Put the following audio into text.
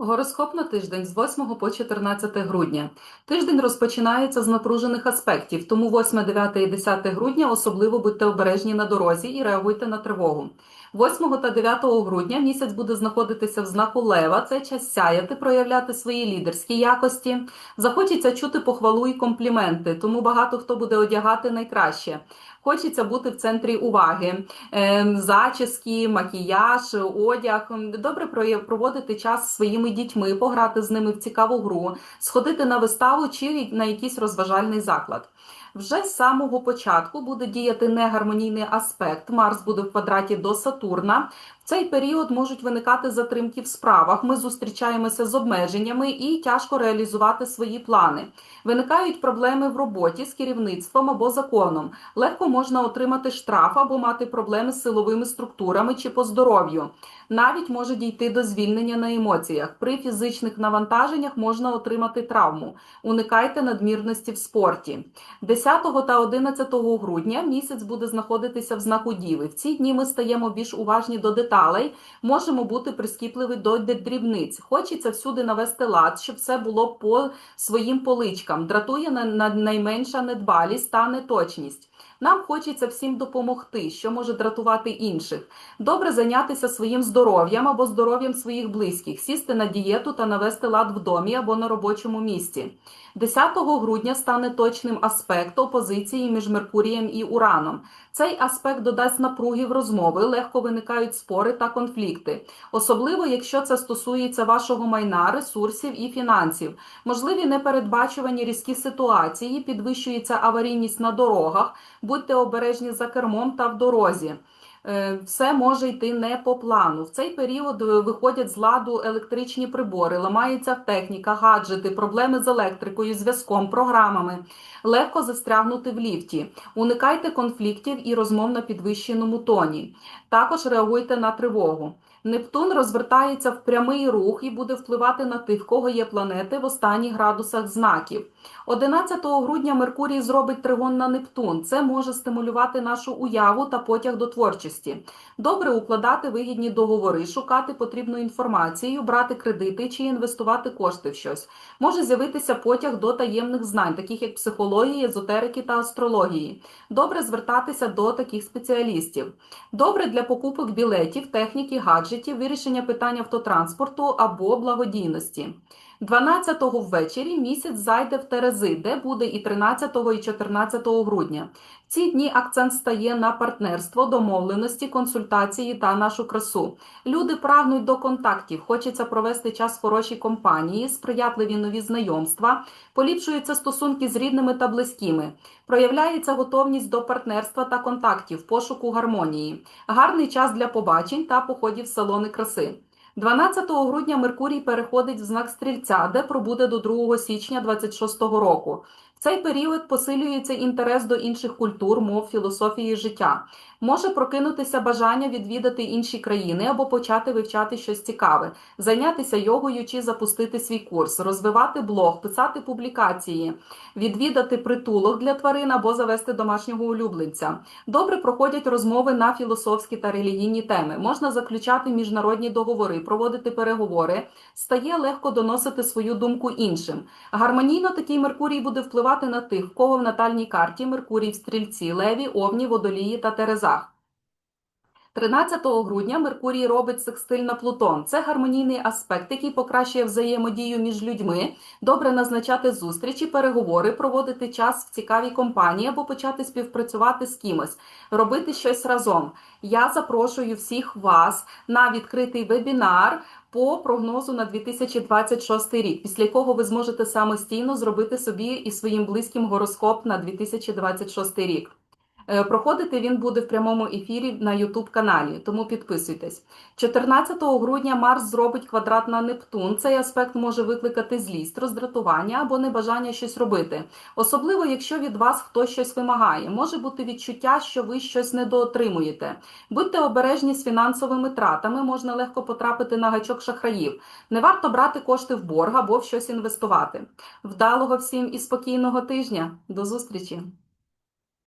Гороскоп на тиждень з 8 по 14 грудня. Тиждень розпочинається з напружених аспектів, тому 8, 9 і 10 грудня особливо будьте обережні на дорозі і реагуйте на тривогу. 8 та 9 грудня місяць буде знаходитися в знаку Лева. Це час сяяти, проявляти свої лідерські якості. Захочеться чути похвалу і компліменти, тому багато хто буде одягати найкраще. Хочеться бути в центрі уваги, Ем, зачіски, макіяж, одяг. Добре проводити час зі своїми дітьми, пограти з ними в цікаву гру, сходити на виставу чи на якийсь розважальний заклад. Вже з самого початку буде діяти негармонійний аспект. Марс буде в квадраті до Сатурна. Цей період можуть виникати затримки в справах. Ми зустрічаємося з обмеженнями і тяжко реалізувати свої плани. Виникають проблеми в роботі з керівництвом або законом. Легко можна отримати штраф або мати проблеми з силовими структурами чи по здоров'ю. Навіть може дійти до звільнення на емоціях. При фізичних навантаженнях можна отримати травму. Уникайте надмірності в спорті. 10 та 11 грудня місяць буде знаходитися в знаку Діви. В ці дні ми стаємо більш уважні до деталей, можемо бути прискіпливі до дрібниць. Хочеться всюди навести лад, щоб все було по своїм поличкам. Дратує на, на найменша недбалість та неточність. Нам хочеться всім допомогти, що може дратувати інших. Добре зайнятися своїм здоров'ям або здоров'ям своїх близьких, сісти на дієту та навести лад в домі або на робочому місці. 10 грудня стане точним аспект опозиції між Меркурієм і Ураном. Цей аспект додасть напруги в розмови, легко виникають спори та конфлікти, особливо якщо це стосується вашого майна, ресурсів і фінансів. Можливі непередбачувані різкі ситуації, підвищується аварійність на дорогах, будьте обережні за кермом та в дорозі. Е, Все може йти не по плану. В цей період е, виходять з ладу електричні прибори, ламається техніка, гаджети, проблеми з електрикою, зв'язком, програмами. Легко застрягнути в ліфті. Уникайте конфліктів і розмов на підвищеному тоні. Також реагуйте на тривогу. Нептун розвертається в прямий рух і буде впливати на тих, в кого є планети в останніх градусах знаків. 11 грудня Меркурій зробить тригон на Нептун. Це може стимулювати нашу уяву та потяг до творчості. Добре укладати вигідні договори, шукати потрібну інформацію, брати кредити чи інвестувати кошти в щось. Може з'явитися потяг до таємних знань, таких як психології, езотерики та астрології. Добре звертатися до таких спеціалістів. Добре для покупок білетів, техніки, гаджетів, вирішення питань автотранспорту або благодійності. 12-го ввечері місяць зайде в Терези, де буде і 13 і 14 грудня. Ці дні акцент стає на партнерство, домовленості, консультації та нашу красу. Люди прагнуть до контактів, хочеться провести час в хорошій компанії, сприятливі нові знайомства, поліпшуються стосунки з рідними та близькими, проявляється готовність до партнерства та контактів, пошуку гармонії, гарний час для побачень та походів в салони краси. 12 грудня Меркурій переходить в знак Стрільця, де пробуде до 2 січня 26 року. В цей період посилюється інтерес до інших культур, мов, філософії життя. Може прокинутися бажання відвідати інші країни або почати вивчати щось цікаве, зайнятися йогою чи запустити свій курс, розвивати блог, писати публікації, відвідати притулок для тварин або завести домашнього улюбленця. Добре проходять розмови на філософські та релігійні теми. Можна заключати міжнародні договори, проводити переговори. Стає легко доносити свою думку іншим. Гармонійно такий Меркурій буде впливати на тих, в кого в натальній карті Меркурій в стрільці, леві, овні, водолії та терезах. 13 грудня Меркурій робить секстиль на Плутон. Це гармонійний аспект, який покращує взаємодію між людьми, добре назначати зустрічі, переговори, проводити час в цікавій компанії або почати співпрацювати з кимось, робити щось разом. Я запрошую всіх вас на відкритий вебінар по прогнозу на 2026 рік, після якого ви зможете самостійно зробити собі і своїм близьким гороскоп на 2026 рік. Е, Проходити він буде в прямому ефірі на YouTube каналі, тому підписуйтесь. 14 грудня Марс зробить квадрат на Нептун. Цей аспект може викликати злість, роздратування або небажання щось робити. Особливо, якщо від вас хтось щось вимагає. Може бути відчуття, що ви щось недоотримуєте. Будьте обережні з фінансовими тратами, можна легко потрапити на гачок шахраїв. Не варто брати кошти в борг або в щось інвестувати. Вдалого всім і спокійного тижня. До зустрічі!